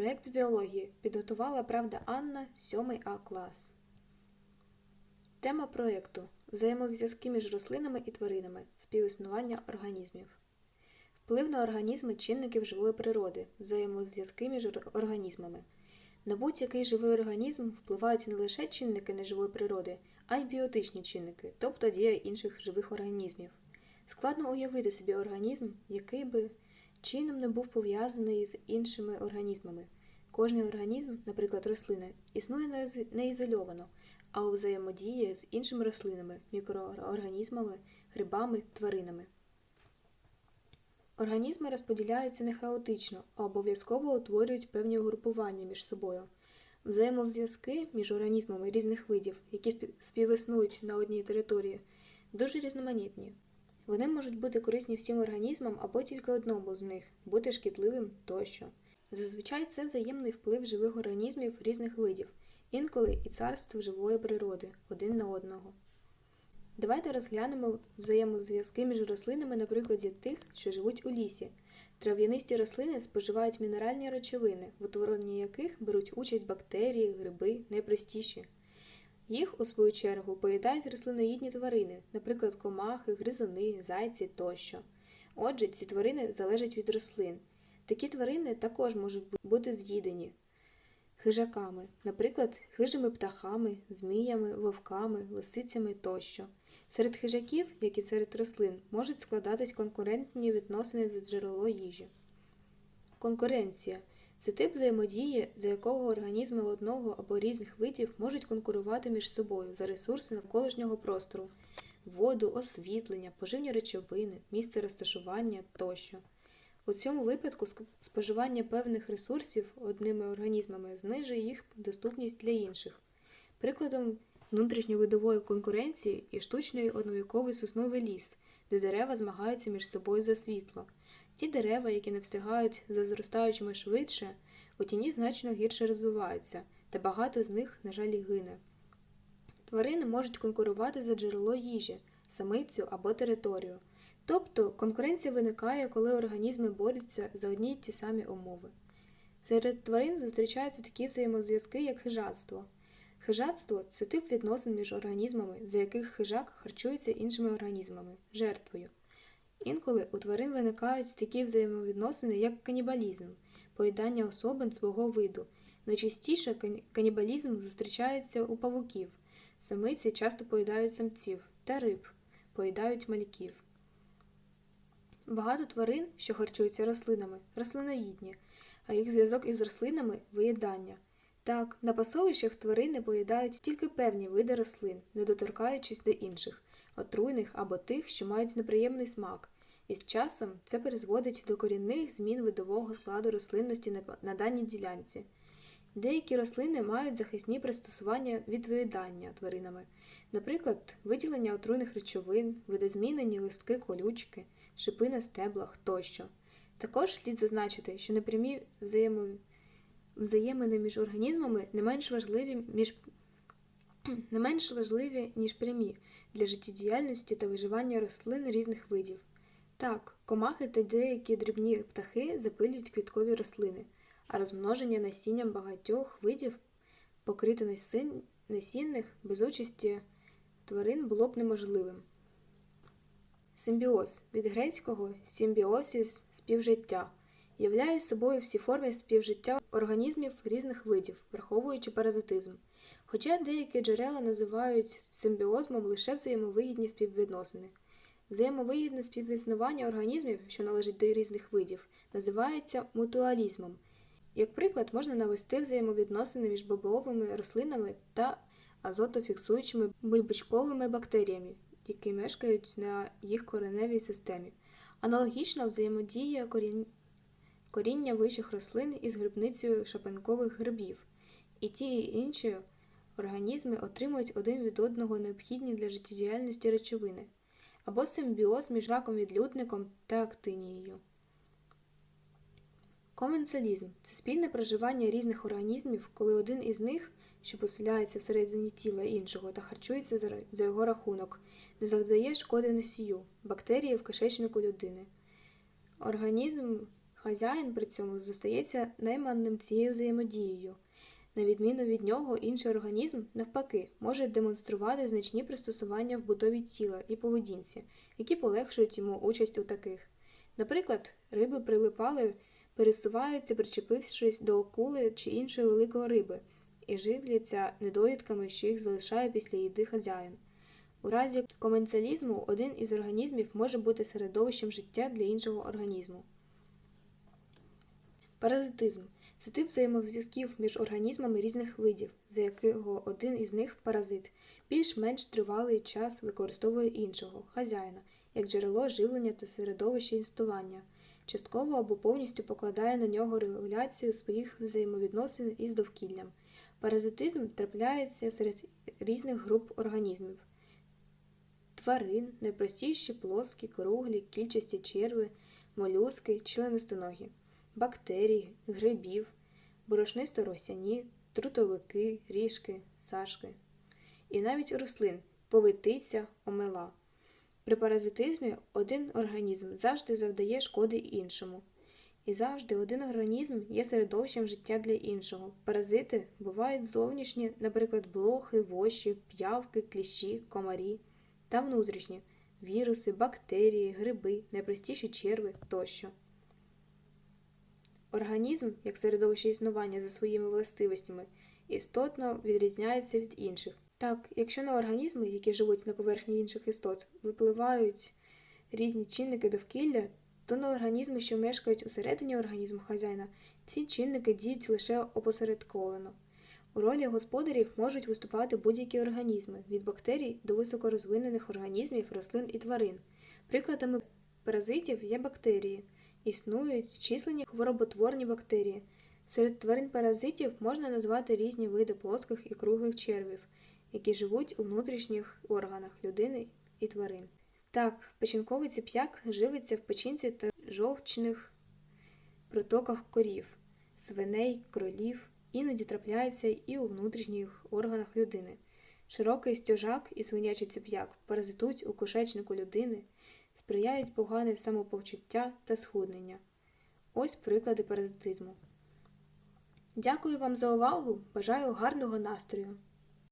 Проєкт з біології підготувала Правда Анна, 7 А клас. Тема проєкту Взаємозв'язки між рослинами і тваринами, співіснування організмів. Вплив на організми чинників живої природи, взаємозв'язки між організмами. На будь-який живий організм впливають не лише чинники неживої природи, а й біотичні чинники, тобто дія інших живих організмів. Складно уявити собі організм, який би чином не був пов'язаний з іншими організмами. Кожний організм, наприклад, рослина, існує не ізольовано, а у взаємодії з іншими рослинами, мікроорганізмами, грибами, тваринами. Організми розподіляються не хаотично, а обов'язково утворюють певні угрупування між собою. Взаємозв'язки між організмами різних видів, які співіснують на одній території, дуже різноманітні. Вони можуть бути корисні всім організмам або тільки одному з них, бути шкідливим тощо. Зазвичай це взаємний вплив живих організмів різних видів, інколи і царств живої природи один на одного. Давайте розглянемо взаємозв'язки між рослинами на прикладі тих, що живуть у лісі. Трав'янисті рослини споживають мінеральні речовини, в утворенні яких беруть участь бактерії, гриби, найпростіші. Їх, у свою чергу, поїдають рослиноїдні тварини, наприклад, комахи, гризуни, зайці тощо. Отже, ці тварини залежать від рослин. Такі тварини також можуть бути з'їдені хижаками, наприклад, хижими птахами, зміями, вовками, лисицями тощо. Серед хижаків, як і серед рослин, можуть складатись конкурентні відносини за джерело їжі. Конкуренція це тип взаємодії, за якого організми одного або різних видів можуть конкурувати між собою за ресурси навколишнього простору, воду, освітлення, поживні речовини, місце розташування тощо. У цьому випадку споживання певних ресурсів одними організмами знижує їх доступність для інших. Прикладом внутрішньовидової конкуренції є штучний одновіковий сосновий ліс, де дерева змагаються між собою за світло. Ті дерева, які не встигають за зростаючими швидше, у тіні значно гірше розвиваються, та багато з них, на жаль, гине. Тварини можуть конкурувати за джерело їжі, самицю або територію. Тобто конкуренція виникає, коли організми борються за одні й ті самі умови. Серед тварин зустрічаються такі взаємозв'язки, як хижацтво. Хижацтво це тип відносин між організмами, за яких хижак харчується іншими організмами, жертвою. Інколи у тварин виникають такі взаємовідносини, як канібалізм, поїдання особин свого виду. Найчастіше канібалізм зустрічається у павуків. Самиці часто поїдають самців та риб, поїдають мальків. Багато тварин, що харчуються рослинами, рослиноїдні, а їх зв'язок із рослинами виїдання. Так, на пасовищах тварини поїдають тільки певні види рослин, не доторкаючись до інших, отруйних або тих, що мають неприємний смак. І з часом це призводить до корінних змін видового складу рослинності на- даній ділянці. Деякі рослини мають захисні пристосування від виїдання тваринами, наприклад, виділення отруйних речовин, видозмінені листки колючки, шипи на стеблах тощо. Також слід зазначити, що непрямі взаємини між організмами не менш важливі, між... не менш важливі, ніж прямі для життєдіяльності та виживання рослин різних видів. Так, комахи та деякі дрібні птахи запилюють квіткові рослини, а розмноження насінням багатьох видів покрито насінних без участі тварин було б неможливим. Симбіоз від грецького симбіосіс співжиття являє собою всі форми співжиття організмів різних видів, враховуючи паразитизм. Хоча деякі джерела називають симбіозмом лише взаємовигідні співвідносини. Взаємовигідне співіснування організмів, що належать до різних видів, називається мутуалізмом. Як приклад, можна навести взаємовідносини між бобовими рослинами та азотофіксуючими бульбочковими бактеріями, які мешкають на їх кореневій системі. Аналогічно взаємодія корінь... коріння вищих рослин із грибницею шапенкових грибів, і ті і інші організми отримують один від одного необхідні для життєдіяльності речовини, або симбіоз між раком-відлюдником та актинією. Коменсалізм це спільне проживання різних організмів, коли один із них, що поселяється всередині тіла іншого та харчується за його рахунок, не завдає шкоди носію, бактерії в кишечнику людини. Організм Хазяїн при цьому зостається найманним цією взаємодією. На відміну від нього, інший організм, навпаки, може демонструвати значні пристосування в будові тіла і поведінці, які полегшують йому участь у таких. Наприклад, риби прилипали, пересуваються, причепившись до акули чи іншої великої риби, і живляться недоїдками, що їх залишає після їди хазяїн. У разі коменсалізму один із організмів може бути середовищем життя для іншого організму. Паразитизм це тип взаємозв'язків між організмами різних видів, за якого один із них паразит, більш-менш тривалий час використовує іншого хазяїна як джерело живлення та середовище існування, частково або повністю покладає на нього регуляцію своїх взаємовідносин із довкіллям. Паразитизм трапляється серед різних груп організмів. Тварин, найпростіші плоскі, круглі, кільчасті черви, молюски, членистоногі, бактерій, грибів, борошнисто-росяні, трутовики, ріжки, сашки. І навіть у рослин повитиця, омела. При паразитизмі один організм завжди завдає шкоди іншому. І завжди один організм є середовищем життя для іншого. Паразити бувають зовнішні, наприклад, блохи, воші, п'явки, кліщі, комарі, та внутрішні віруси, бактерії, гриби, найпростіші черви тощо. Організм, як середовище існування за своїми властивостями, істотно відрізняється від інших. Так, якщо на організми, які живуть на поверхні інших істот, випливають різні чинники довкілля, то на організми, що мешкають усередині організму хазяїна, ці чинники діють лише опосередковано. У ролі господарів можуть виступати будь-які організми від бактерій до високорозвинених організмів рослин і тварин. Прикладами паразитів є бактерії. Існують численні хвороботворні бактерії. Серед тварин-паразитів можна назвати різні види плоских і круглих червів, які живуть у внутрішніх органах людини і тварин. Так, печінковий ціп'як живиться в печінці та жовчних протоках корів, свиней, кролів, іноді трапляється і у внутрішніх органах людини. Широкий стяжак і свинячий ціп'як паразитують у кишечнику людини, сприяють погане самопочуття та схуднення. Ось приклади паразитизму. Дякую вам за увагу. Бажаю гарного настрою!